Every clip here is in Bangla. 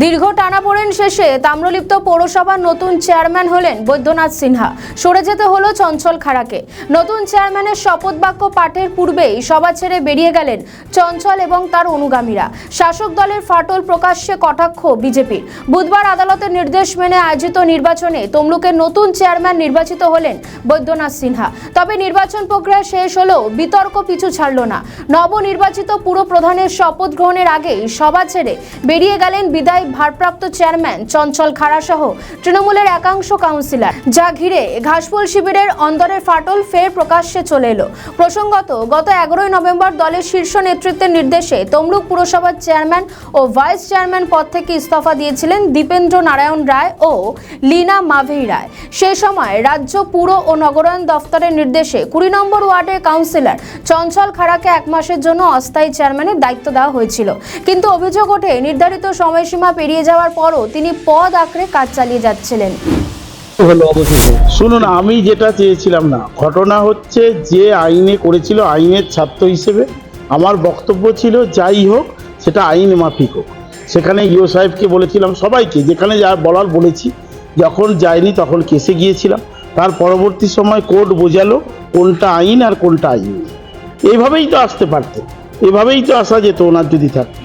দীর্ঘ টানাপোড়েন শেষে তাম্রলিপ্ত পৌরসভার নতুন চেয়ারম্যান হলেন বৈদ্যনাথ সিনহা। সরে যেতে হলো চঞ্চল খাড়াকে। নতুন চেয়ারম্যানের শপথ বাক্য পাঠের পূর্বেই সভা ছেড়ে বেরিয়ে গেলেন চঞ্চল এবং তার অনুগামীরা। শাসক দলের ফাটল প্রকাশ্যে কটাক্ষ বিজেপির। বুধবার আদালতের নির্দেশ মেনে আয়োজিত নির্বাচনে তমলুকের নতুন চেয়ারম্যান নির্বাচিত হলেন বৈদ্যনাথ সিনহা। তবে নির্বাচন প্রক্রিয়া শেষ হলেও বিতর্ক পিছু ছাড়ল না। নবনির্বাচিত পুর প্রধানের শপথ গ্রহণের আগেই সভা ছেড়ে বেরিয়ে গেলেন বিদায় ভারপ্রাপ্ত চেয়ারম্যান চঞ্চল খাড়া সহ তৃণমূলের একাংশ কাউন্সিলর। যা ঘিরে ঘাসফুল শিবিরের অন্দরের ফাটল ফের প্রকাশ্যে চলে এলো। প্রসঙ্গত, গত এগারোই নভেম্বর দলের শীর্ষ নেতৃত্বের নির্দেশে তমলুক পুরসভার চেয়ারম্যান ও ভাইস চেয়ারম্যান পদ থেকে ইস্তফা দিয়েছিলেন দীপেন্দ্র নারায়ণ রায় ও লীনা মাভেই রায়। সে সময় রাজ্য পুর ও নগরায়ণ দফতরের নির্দেশে কুড়ি নম্বর ওয়ার্ডের কাউন্সিলর চঞ্চল খাড়াকে এক মাসের জন্য অস্থায়ী চেয়ারম্যানের দায়িত্ব দেওয়া হয়েছিল। কিন্তু অভিযোগ ওঠে, নির্ধারিত সময়সীমা পেরিয়ে যাওয়ার পরও তিনি পদ আঁকড়ে কাজ চালিয়ে যাচ্ছিলেন। শুনুন, আমি যেটা চেয়েছিলাম না, ঘটনা হচ্ছে যে আইনে করেছিল, আইনের ছাত্র হিসেবে আমার বক্তব্য ছিল, যাই হোক, সেটা আইন মাফিক হোক। সেখানে ইও সাহেবকে বলেছিলাম, সবাইকে, যেখানে যা বলার বলেছি, যখন যায়নি তখন কেসে গিয়েছিলাম। তার পরবর্তী সময় কোর্ট বোঝালো, কোনটা আইন আর কোনটা আইন। এইভাবেই তো আসতে পারতেন এভাবেই তো আসা যেত ওনার যদি থাকতো।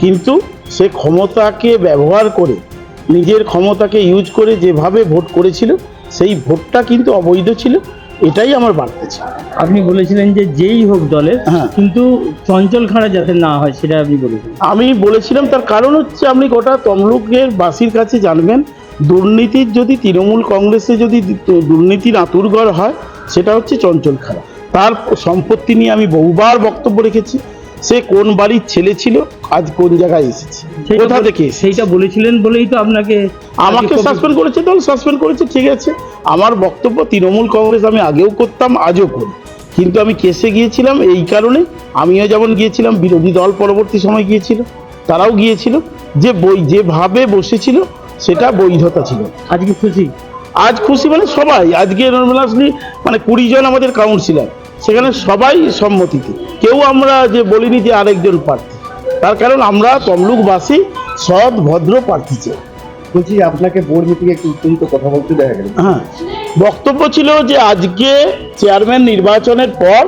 কিন্তু সে ক্ষমতাকে ব্যবহার করে নিজের ক্ষমতাকে ইউজ করে যেভাবে ভোট করেছিল সেই ভোটটা কিন্তু অবৈধ ছিল। এটাই আমার বার্তা ছিল। আপনি বলেছিলেন যে যেই হোক দলের হ্যাঁ। কিন্তু চঞ্চল খাড়া যাতে না হয় সেটা আপনি বলেছিলেন। আমি বলেছিলাম তার কারণ হচ্ছে আপনি গোটা তমলুকের বাসির কাছে জানবেন দুর্নীতির যদি তৃণমূল কংগ্রেসে যদি দুর্নীতির আতুরঘর হয় সেটা হচ্ছে চঞ্চল খাড়া। তার সম্পত্তি নিয়ে আমি বহুবার বক্তব্য রেখেছি। সে কোন বাড়ির ছেলে ছিল? আজ কোন জায়গায় এসেছে? কোথা থেকে সেইটা বলেছিলেন বলেই তো আপনাকে আমাকে সাসপেন্ড করেছে দল সাসপেন্ড করেছে ঠিক আছে। আমার বক্তব্য তৃণমূল কংগ্রেস আমি আগেও করতাম আজও করি। কিন্তু আমি কেসে গিয়েছিলাম এই কারণে আমিও যেমন গিয়েছিলাম বিরোধী দল পরবর্তী সময় গিয়েছিল তারাও গিয়েছিল। যে বই যেভাবে বসেছিল সেটা বৈধতা ছিল। আজকে খুশি? আজ খুশি মানে সবাই। আজকে মানে কুড়ি জন আমাদের কাউন্সিলর সেখানে সবাই সম্মতিতে। কেউ আমরা যে বলিনি যে আরেকজন প্রার্থী। তার কারণ আমরা তমলুকবাসী সৎ ভদ্র প্রার্থী চাই। বলছি আপনাকে বোর্ড মিটিংয়ে একটু উত্তেজিত কথা বলতে দেখা গেল। হ্যাঁ। বক্তব্য ছিল যে আজকে চেয়ারম্যান নির্বাচনের পর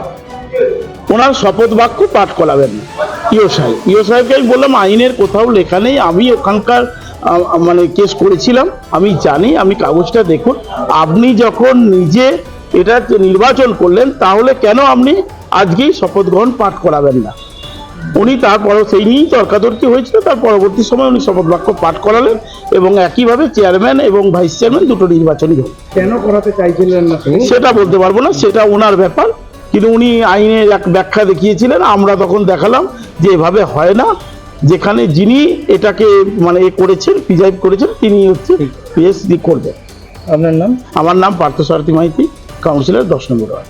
ওনার শপথ বাক্য পাঠ করাবেন না। ইও সাহেব। ইও সাহেবকে আমি বললাম আইনের কোথাও লেখা নেই। আমি ওখানকার মানে কেস করেছিলাম। আমি জানি আমি কাগজটা দেখুন। আপনি যখন নিজে এটা নির্বাচন করলেন তাহলে কেন আপনি আজকেই শপথ গ্রহণ পাঠ করাবেন না? উনি তারপর সেই নিয়েই তর্কাতর্কি হয়েছিল তার পরবর্তী সময় উনি শপথ বাক্য পাঠ করালেন এবং একইভাবে চেয়ারম্যান এবং ভাইস চেয়ারম্যান দুটো নির্বাচনই হল কেন করাতে চাইছিলেন না সেটা বলতে পারব না সেটা ওনার ব্যাপার। কিন্তু উনি আইনের এক ব্যাখ্যা দেখিয়েছিলেন আমরা তখন দেখালাম যে এভাবে হয় না। যেখানে যিনি এটাকে মানে এ করেছেন প্রিজাইভ করেছেন তিনি হচ্ছে পিএইচডি করবেন। আপনার নাম? আমার নাম পার্থসারথী মাইতি। কাউন্সিলর দশ নম্বর ওয়ার্ড।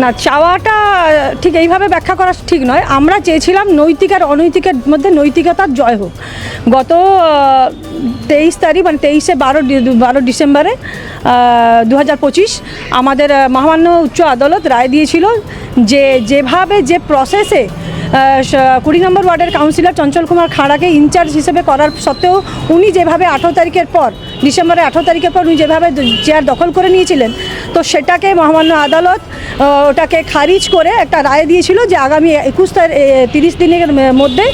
না, চাওয়াটা ঠিক এইভাবে ব্যাখ্যা করা ঠিক নয়। আমরা চেয়েছিলাম নৈতিক আর অনৈতিকের মধ্যে নৈতিকতার জয় হোক। গত তেইশ তারিখ মানে তেইশে বারো বারো ডিসেম্বরে দু হাজার পঁচিশ আমাদের মহামান্য উচ্চ আদালত রায় দিয়েছিল যে, যেভাবে যে প্রসেসে কুড়ি নম্বর ওয়ার্ডের কাউন্সিলর চঞ্চল কুমার খাড়াকে ইনচার্জ হিসেবে করার সত্ত্বেও উনি যেভাবে আঠেরো তারিখের পর, ডিসেম্বরের আঠেরো তারিখের পর উনি যেভাবে চেয়ার দখল করে নিয়েছিলেন, তো সেটাকে মহামান্য আদালত ওটাকে খারিজ করে একটা রায় দিয়েছিল যে আগামী একুশ তারিখ তিরিশ দিনের মধ্যে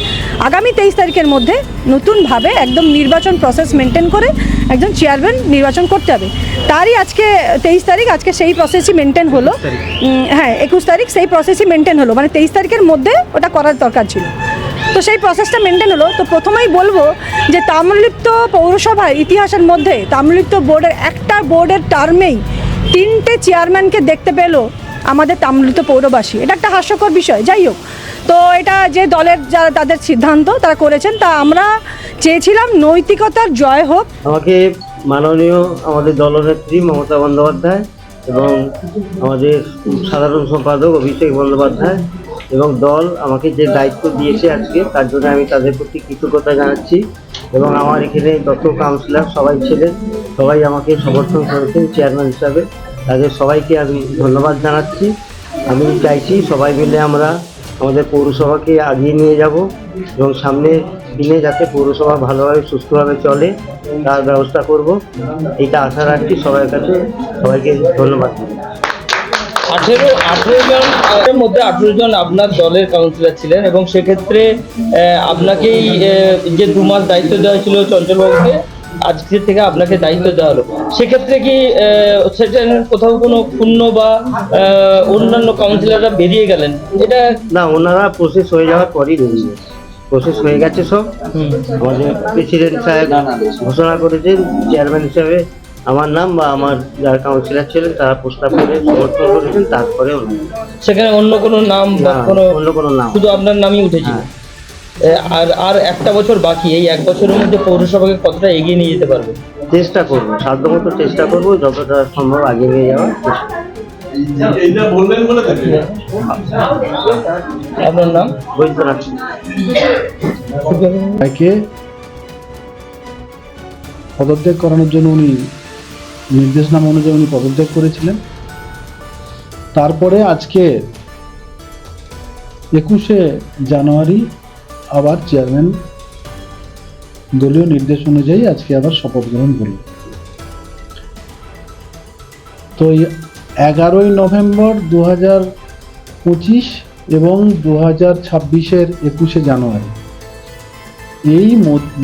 আগামী তেইশ তারিখের মধ্যে নতুনভাবে একদম নির্বাচন প্রসেস মেনটেন করে একজন চেয়ারম্যান নির্বাচন করতে হবে। তারই আজকে তেইশ তারিখ আজকে সেই প্রসেসই মেনটেন হলো। হ্যাঁ একুশ তারিখ সেই প্রসেসই মেনটেন হলো। মানে তেইশ তারিখের মধ্যে ওটা করার দরকার ছিল। তো সেই প্রসেসটা মেনটেন হলো। তো প্রথমেই বলব যে তাম্রলিপ্ত পৌরসভার ইতিহাসের মধ্যে তাম্রলিপ্ত বোর্ডের একটা বোর্ডের টার্মেই তিনটে চেয়ারম্যানকে দেখতে পেল। আমাদের তাম্রলিপ্ত পৌরবাসী। এটা একটা হাস্যকর বিষয়, যাই হোক। তো এটা যে দলের যারা তাদের সিদ্ধান্ত, তারা করেছেন, তা আমরা চেয়েছিলাম নৈতিকতার জয় হোক। আমাকে মাননীয় আমাদের দলনেত্রী মমতা বন্দ্যোপাধ্যায় এবং আমাদের সাধারণ সম্পাদক অভিষেক বন্দ্যোপাধ্যায় এবং দল আমাকে যে দায়িত্ব দিয়েছে আজকে, তার জন্য আমি তাদের প্রতি কৃতজ্ঞতা জানাচ্ছি এবং আমার এখানে যত কাউন্সিলর সবাই ছিলেন, সবাই আমাকে সমর্থন করেছেন, চেয়ারম্যান হিসাবে। তাদের সবাইকে আমি ধন্যবাদ জানাচ্ছি। আমি চাইছি সবাই মিলে আমরা আমাদের পৌরসভাকে আগিয়ে নিয়ে যাব এবং সামনে দিনে যাতে পৌরসভা ভালোভাবে, সুস্থভাবে চলে, তার ব্যবস্থা করব। এটা আশা রাখছি সবার কাছে সবাইকে ধন্যবাদ। আঠেরো আঠেরো জন মধ্যে আঠেরো জন আপনার দলের কাউন্সিলর ছিলেন এবং সেক্ষেত্রে আপনাকেই যে দু মাস দায়িত্ব দেওয়া ছিল চঞ্চলবাবুকে আজকে থেকে আপনাকে দায়িত্ব দেওয়া হলো। সেক্ষেত্রে কি সেটা কোথাও কোনো শূন্য বা অন্যান্য কাউন্সিলররা বেরিয়ে গেলেন? এটা না ওনারা প্রসেস হয়ে যাওয়ার পরই বেরিয়ে প্রসেস হয়ে গেছে সব। আমাদের প্রেসিডেন্ট সাহেব ঘোষণা করেছেন চেয়ারম্যান হিসাবে আমার নাম বা আমার যারা কাউন্সিলর ছিলেন তারা প্রস্তাব করে সমর্থন করেছেন তারপরে সেখানে অন্য কোনো নাম বা কোনো অন্য কোনো নাম। শুধু আপনার নামই উঠেছিল হ্যাঁ। আর আর একটা বছর বাকি এই এক বছরের মধ্যে পৌরসভাকে কতটা এগিয়ে নিয়ে যেতে পারবে? চেষ্টা করব সাধ্যমতো চেষ্টা করব যতটা সম্ভব আগে নিয়ে যাওয়ার আপনার নাম? বৈদ্যনাথ তাকে পদত্যাগ করানোর জন্য উনি নির্দেশনামা অনুযায়ী উনি পদত্যাগ করেছিলেন। তারপরে আজকে একুশে জানুয়ারি আবার চেয়ারম্যান দলীয় নির্দেশ অনুযায়ী আজকে আবার শপথ গ্রহণ করল। তো এগারোই নভেম্বর দু হাজার পঁচিশ এবং দু হাজার ছাব্বিশের একুশে জানুয়ারি, এই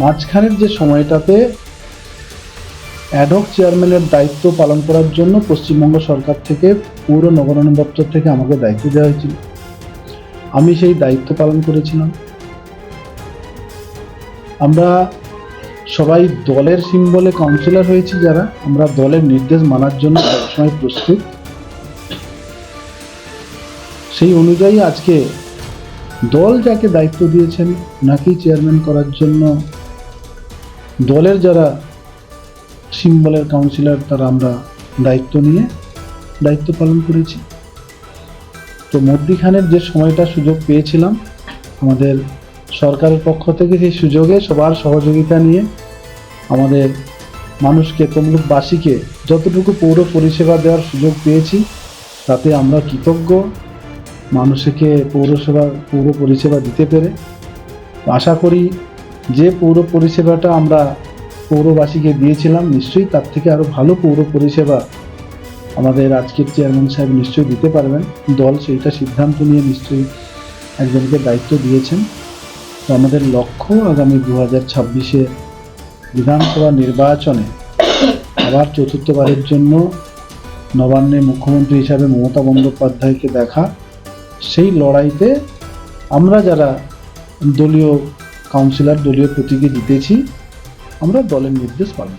মাঝখানের যে সময়টাতে অ্যাডহক চেয়ারম্যানের দায়িত্ব পালন করার জন্য পশ্চিমবঙ্গ সরকার থেকে পৌর নগরায়ণ দপ্তর থেকে আমাকে দায়িত্ব দেওয়া হয়েছিল। আমি সেই দায়িত্ব পালন করেছিলাম। আমরা সবাই দলের সিম্বলে কাউন্সিলর হয়েছি যারা। আমরা দলের নির্দেশ মানার জন্য সবসময় প্রস্তুত। সেই অনুযায়ী আজকে দল যাকে দায়িত্ব দিয়েছেন, নাকি চেয়ারম্যান করার জন্য দলের যারা সিম্বলের কাউন্সিলর তারা আমরা দায়িত্ব নিয়ে দায়িত্ব পালন করেছি। তো মধ্যিখানের যে সময়টা সুযোগ পেয়েছিলাম, আমাদের সরকারের পক্ষ থেকে সেই সুযোগে সবার সহযোগিতা নিয়ে আমাদের মানুষকে, তমলুকবাসীকে যতটুকু পৌর পরিষেবা দেওয়ার সুযোগ পেয়েছি, তাতে আমরা কৃতজ্ঞ। মানুষকে পৌরসভা, পৌর পরিষেবা দিতে পেরে। আশা করি যে পৌর পরিষেবাটা আমরা পৌরবাসীকে দিয়েছিলাম, নিশ্চয়ই তার থেকে আরও ভালো পৌর পরিষেবা আমাদের আজকের চেয়ারম্যান সাহেব নিশ্চয়ই দিতে পারবেন। দল সেইটা সিদ্ধান্ত নিয়ে নিশ্চয়ই একজনকে দায়িত্ব দিয়েছেন। তো আমাদের লক্ষ্য আগামী দু হাজার ছাব্বিশে বিধানসভা নির্বাচনে আবার চতুর্থবারের জন্য নবান্নে মুখ্যমন্ত্রী হিসাবে মমতা বন্দ্যোপাধ্যায়কে দেখা। সেই লড়াইতে আমরা যারা দলীয় কাউন্সিলর, দলীয় প্রতীকে জিতেছি, আমরা দলের নির্দেশ পালন